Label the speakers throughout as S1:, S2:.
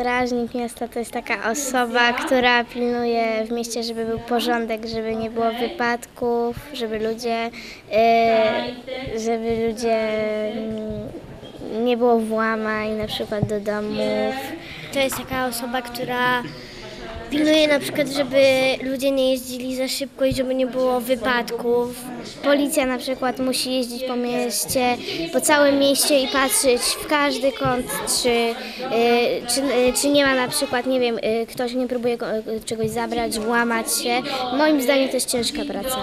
S1: Strażnik miasta to jest taka osoba, która pilnuje w mieście, żeby był porządek, żeby nie było wypadków, żeby ludzie, e, żeby ludzie mm, nie było włamań na przykład do domów.
S2: To jest taka osoba, która pilnuje na przykład, żeby ludzie nie jeździli za szybko i żeby nie było wypadków.
S1: Policja na przykład musi jeździć po mieście, po całym mieście i patrzeć w każdy kąt, czy, y, czy, y, czy nie ma na przykład, nie wiem, y, ktoś nie próbuje czegoś zabrać, włamać się. Moim zdaniem to jest ciężka praca.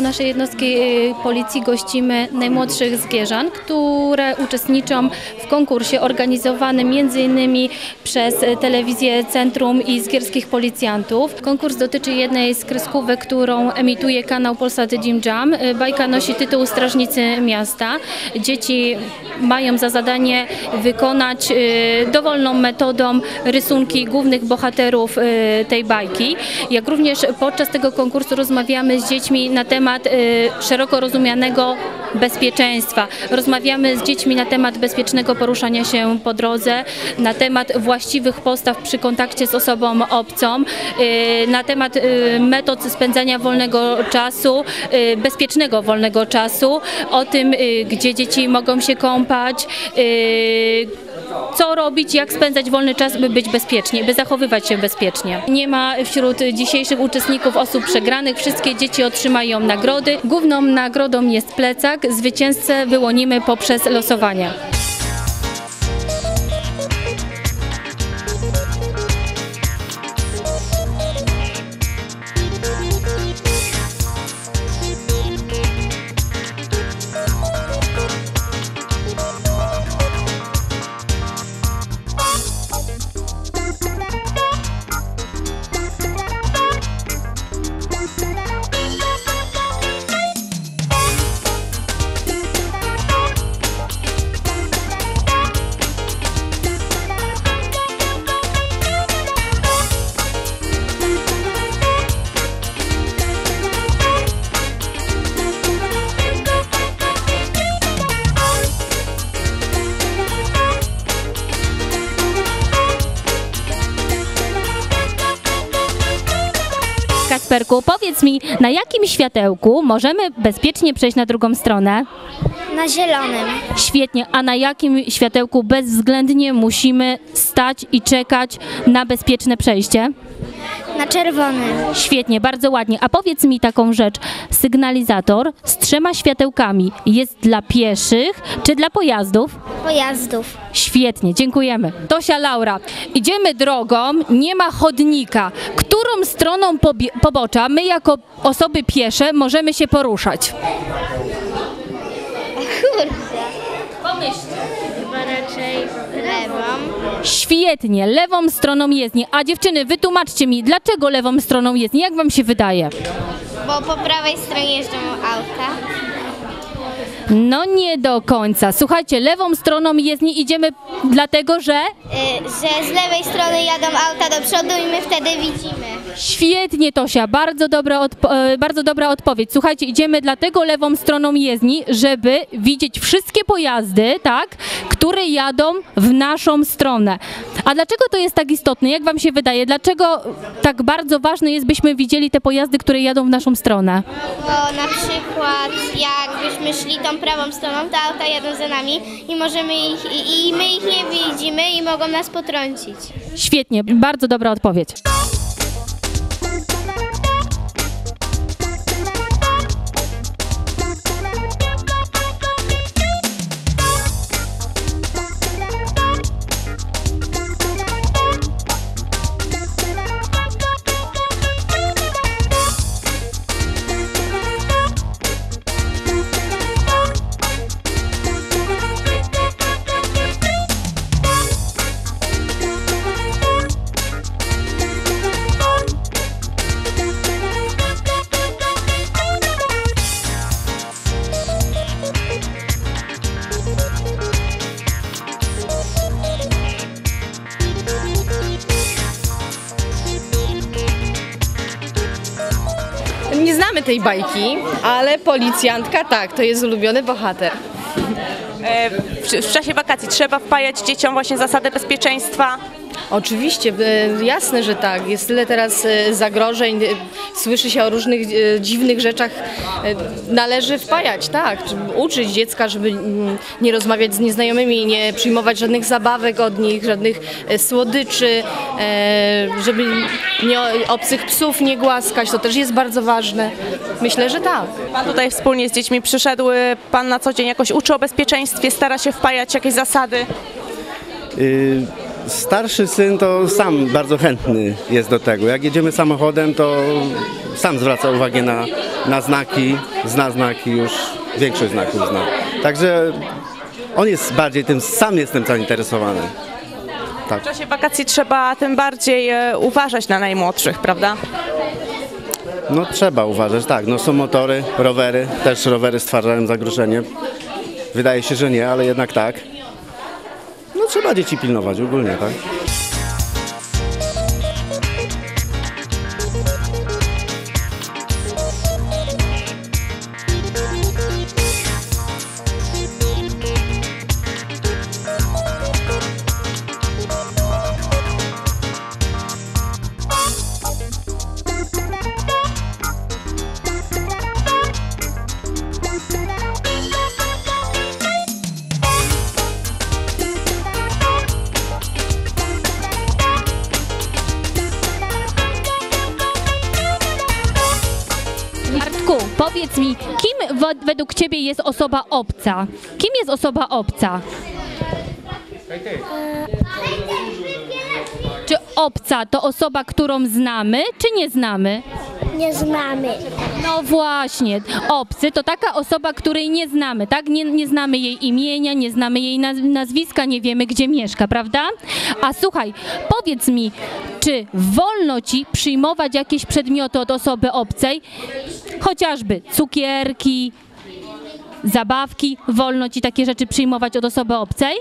S3: Naszej jednostki y, policji gościmy najmłodszych zgierzan, które uczestniczą konkursie organizowanym m.in. przez y, telewizję Centrum i Zgierskich Policjantów. Konkurs dotyczy jednej z kreskówek, którą emituje kanał Polsat Jim Jam. Y, Bajka nosi tytuł Strażnicy Miasta. Dzieci mają za zadanie wykonać y, dowolną metodą rysunki głównych bohaterów tej bajki. Jak również podczas tego konkursu rozmawiamy z dziećmi na temat szeroko rozumianego bezpieczeństwa. Rozmawiamy z dziećmi na temat bezpiecznego poruszania się po drodze, na temat właściwych postaw przy kontakcie z osobą obcą, y, na temat y, metod spędzania wolnego czasu, y, bezpiecznego wolnego czasu, o tym, gdzie dzieci mogą się kąpać, co robić, jak spędzać wolny czas, by być bezpiecznie, by zachowywać się bezpiecznie. Nie ma wśród dzisiejszych uczestników osób przegranych, wszystkie dzieci otrzymają nagrody. Główną nagrodą jest plecak, zwycięzcę wyłonimy poprzez losowanie. Powiedz mi, na jakim światełku możemy bezpiecznie przejść na drugą stronę?
S2: Na zielonym.
S3: Świetnie, a na jakim światełku bezwzględnie musimy stać i czekać na bezpieczne przejście?
S2: Na czerwonym.
S3: Świetnie, bardzo ładnie. A powiedz mi taką rzecz. Sygnalizator z trzema światełkami jest dla pieszych czy dla pojazdów?
S2: Pojazdów.
S3: Świetnie, dziękujemy. Tosia Laura, idziemy drogą, nie ma chodnika. Którą stroną pobocza my jako osoby piesze możemy się poruszać?
S1: Chyba raczej lewą.
S3: Świetnie, lewą stroną jezdni. A dziewczyny, wytłumaczcie mi, dlaczego lewą stroną jezdni? Jak wam się wydaje?
S1: Bo po prawej stronie jeżdżą auta.
S3: No nie do końca. Słuchajcie, lewą stroną jezdni idziemy dlatego, że...
S1: Y, że z lewej strony jadą auta do przodu i my wtedy widzimy.
S3: Świetnie, Tosia, bardzo dobra, e, bardzo dobra odpowiedź. Słuchajcie, idziemy dlatego lewą stroną jezdni, żeby widzieć wszystkie pojazdy, tak, które jadą w naszą stronę. A dlaczego to jest tak istotne? Jak wam się wydaje? Dlaczego tak bardzo ważne jest, byśmy widzieli te pojazdy, które jadą w naszą stronę?
S1: Bo na przykład jakbyśmy szli tą prawą stroną, to auta jadą za nami i możemy ich, i, i my ich nie widzimy i mogą nas potrącić.
S3: Świetnie, bardzo dobra odpowiedź.
S4: Tej bajki, ale policjantka tak, to jest ulubiony bohater.
S5: E, W, w czasie wakacji trzeba wpajać dzieciom właśnie zasadę bezpieczeństwa.
S4: Oczywiście, e, jasne, że tak. Jest tyle teraz e, zagrożeń, słyszy się o różnych dziwnych rzeczach. Należy wpajać, tak. Uczyć dziecka, żeby mm, nie rozmawiać z nieznajomymi, nie przyjmować żadnych zabawek od nich, żadnych słodyczy, żeby nie, obcych psów nie głaskać. To też jest bardzo ważne. Myślę, że tak.
S5: Pan tutaj wspólnie z dziećmi przyszedł, pan na co dzień jakoś uczy o bezpieczeństwie, stara się wpajać jakieś zasady.
S6: Y, Starszy syn to sam bardzo chętny jest do tego. Jak jedziemy samochodem, to sam zwraca uwagę na, na znaki, zna znaki już, większość znaków zna. Także on jest bardziej tym, sam jestem zainteresowany. Tak.
S5: W czasie wakacji trzeba tym bardziej e, uważać na najmłodszych, prawda?
S6: No trzeba uważać, tak. No są motory, rowery, też rowery stwarzają zagrożenie. Wydaje się, że nie, ale jednak tak. No trzeba dzieci pilnować ogólnie, tak.
S3: Powiedz mi, kim według Ciebie jest osoba obca? Kim jest osoba obca? Czy obca to osoba, którą znamy, czy nie znamy?
S2: Nie znamy.
S3: No właśnie, obcy to taka osoba, której nie znamy, tak? Nie, nie znamy jej imienia, nie znamy jej naz- nazwiska, nie wiemy, gdzie mieszka, prawda? A słuchaj, powiedz mi, czy wolno ci przyjmować jakieś przedmioty od osoby obcej? Chociażby cukierki, zabawki, wolno ci takie rzeczy przyjmować od osoby obcej?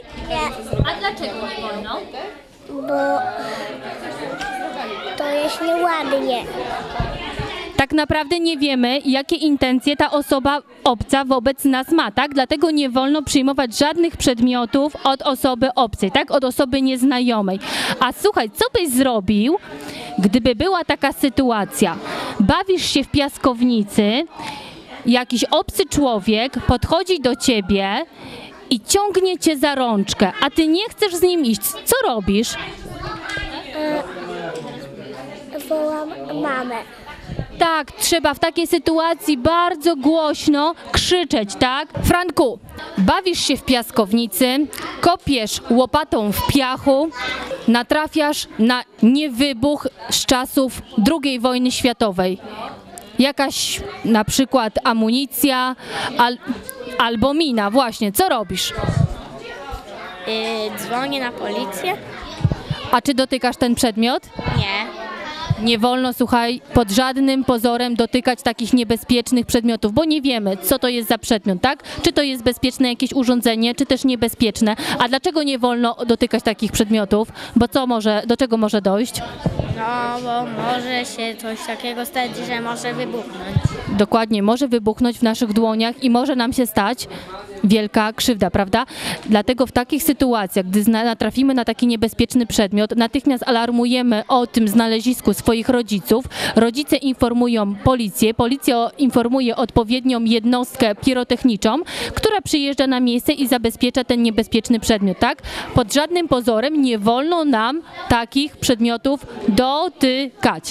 S3: A dlaczego nie wolno?
S2: Bo to jest nieładnie.
S3: Tak naprawdę nie wiemy, jakie intencje ta osoba obca wobec nas ma, tak? Dlatego nie wolno przyjmować żadnych przedmiotów od osoby obcej, tak? Od osoby nieznajomej. A słuchaj, co byś zrobił, gdyby była taka sytuacja? Bawisz się w piaskownicy, jakiś obcy człowiek podchodzi do ciebie i ciągnie cię za rączkę, a ty nie chcesz z nim iść. Co robisz?
S2: Wołam mamę.
S3: Tak, trzeba w takiej sytuacji bardzo głośno krzyczeć, tak? Franku, bawisz się w piaskownicy, kopiesz łopatą w piachu, natrafiasz na niewybuch z czasów II wojny światowej. Jakaś na przykład amunicja al, albo mina, właśnie. Co robisz?
S1: dzwonię na policję?
S3: A czy dotykasz ten przedmiot?
S1: Nie.
S3: Nie wolno, słuchaj, pod żadnym pozorem dotykać takich niebezpiecznych przedmiotów, bo nie wiemy, co to jest za przedmiot, tak? Czy to jest bezpieczne jakieś urządzenie, czy też niebezpieczne. A dlaczego nie wolno dotykać takich przedmiotów? Bo co może, do czego może dojść?
S1: No, bo może się coś takiego stać, że może wybuchnąć.
S3: Dokładnie, może wybuchnąć w naszych dłoniach i może nam się stać wielka krzywda, prawda? Dlatego w takich sytuacjach, gdy natrafimy na taki niebezpieczny przedmiot, natychmiast alarmujemy o tym znalezisku swoich rodziców. Rodzice informują policję, policja informuje odpowiednią jednostkę pirotechniczą, która przyjeżdża na miejsce i zabezpiecza ten niebezpieczny przedmiot, tak? Pod żadnym pozorem nie wolno nam takich przedmiotów dotykać.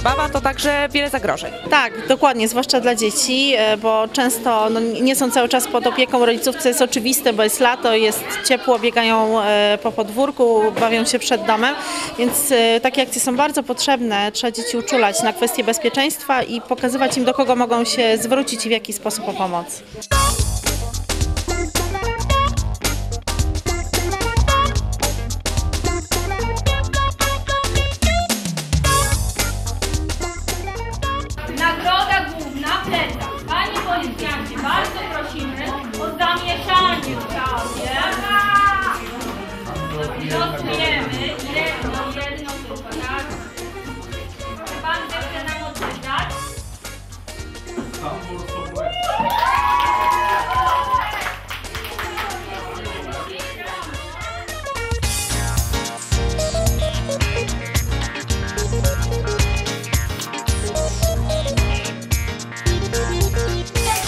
S5: Zabawa, to także wiele zagrożeń.
S7: Tak, dokładnie, zwłaszcza dla dzieci, e, bo często no, nie są cały czas pod opieką rodziców, co jest oczywiste, bo jest lato, jest ciepło, biegają e, po podwórku, bawią się przed domem, więc e, takie akcje są bardzo potrzebne. Trzeba dzieci uczulać na kwestie bezpieczeństwa i pokazywać im, do kogo mogą się zwrócić i w jaki sposób o pomoc.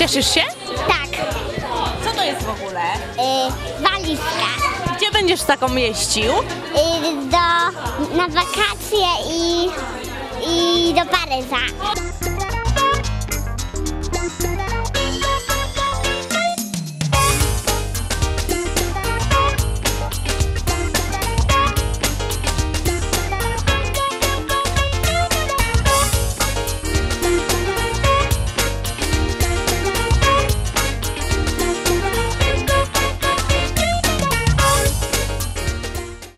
S5: Cieszysz się?
S8: Tak,
S5: Co to jest w ogóle?
S8: y, walizka.
S5: Gdzie będziesz taką jeździł?
S8: Y, do, na wakacje i, i do Paryża.